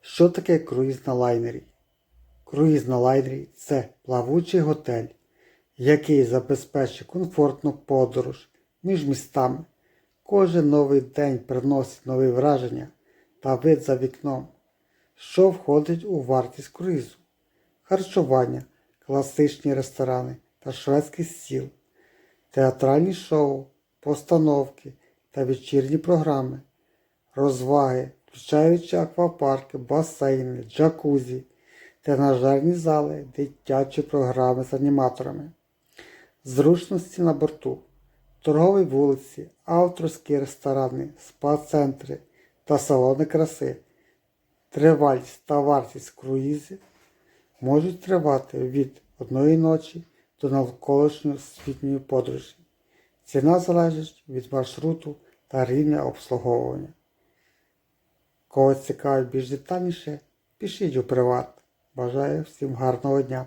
Що таке круїз на лайнері? Круїз на лайнері це плавучий готель, який забезпечує комфортну подорож між містами. Кожен новий день приносить нові враження та вид за вікном, що входить у вартість круїзу, харчування, класичні ресторани та шведський стіл, театральні шоу, постановки та вечірні програми, розваги, включаючи аквапарки, басейни, джакузі, тренажерні зали, дитячі програми з аніматорами, зручності на борту, торгові вулиці, авторські ресторани, спа-центри та салони краси. Тривалість та вартість круїзів можуть тривати від одної ночі до навколишньої світньої подорожі. Ціна залежить від маршруту та рівня обслуговування. Кого цікавить більш детальніше, пишіть у приват. Бажаю всім гарного дня!